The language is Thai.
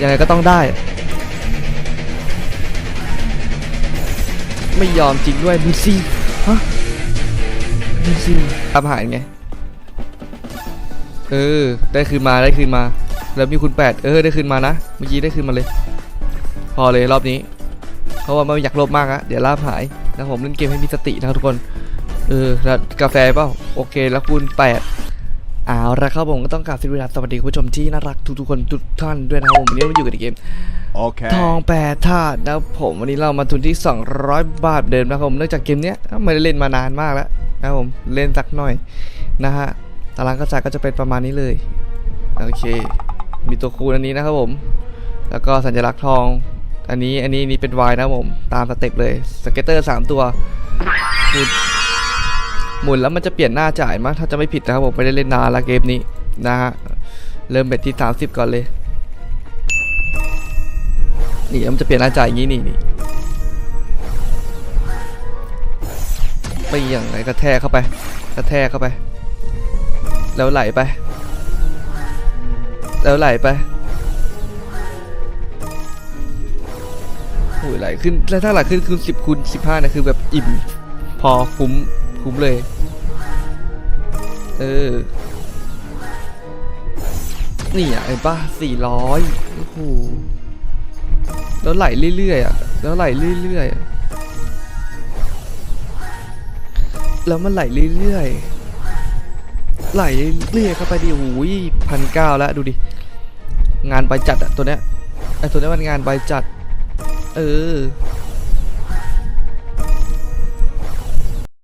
ยังไงก็ต้องได้ ไม่ยอมจริงด้วยดูสิฮะดูสิทำหายไง เออ ได้คืนมาได้คืนมา แล้วมีคุณแปดเออได้คืนมานะ เมื่อกี้ได้คืนมาเลย พอเลยรอบนี้ เพราะว่าไม่อยากลบมากอะเดี๋ยวลาบหายนะผมเล่นเกมให้มีสตินะครับทุกคน เออแล้วกาแฟเปล่าโอเคแล้วคุณแปด เอาละครับผมก็ต้องกราบสวัสดีสวัสดีคุณผู้ชมที่น่ารักทุกๆคนทุกท่านด้วยนะครับผมวันนี้เราอยู่กันในเกม Okay. ทองแปดธาตุนะครับผมวันนี้เรามาทุนที่ 200 บาทเดิมนะครับผมเนื่องจากเกมเนี้ยไม่ได้เล่นมานานมากแล้วนะครับผมเล่นสักหน่อยนะฮะตารางกระจายก็จะเป็นประมาณนี้เลยโอเค มีตัวคูณอันนี้นะครับผม แล้วก็สัญลักษณ์ทอง อันนี้อันนี้อันนี้เป็น Y นะครับผมตามสเต็ปเลยสเก็ตเตอร์ 3 ตัวหมุน หมุนแล้วมันจะเปลี่ยนหน้าจ่ายมั้งถ้าจะไม่ผิดนะครับผมไม่ได้เล่นนานละเกมนี้นะฮะเริ่มเบ็ดที่ 30 ก่อนเลยนี่มันจะเปลี่ยนหน้าจ่ายอย่างนี้นี่นี่ไปอย่างไรกระแทกเข้าไป กระแทกเข้าไป แล้วไหลไป แล้วไหลไปโอ้ยไหลขึ้นแล้วถ้าไหลขึ้นคือสิบคูณสิบห้าเนี่ยคือแบบอิ่มพอคุ้ม คุ้มเลย เออ นี่อะเห็นปะสี่ร้อยโอ้โหแล้วไหลเรื่อยๆอะ แล้วไหลเรื่อยๆ แล้วมันไหลเรื่อยๆ ไหลเรื่อยๆเข้าไปดิโอ้ยพันเก้าแล้วดูดิ งานใบจัดอะตัวเนี้ย ไอตัวเนี้ยมันงานใบจัด เออ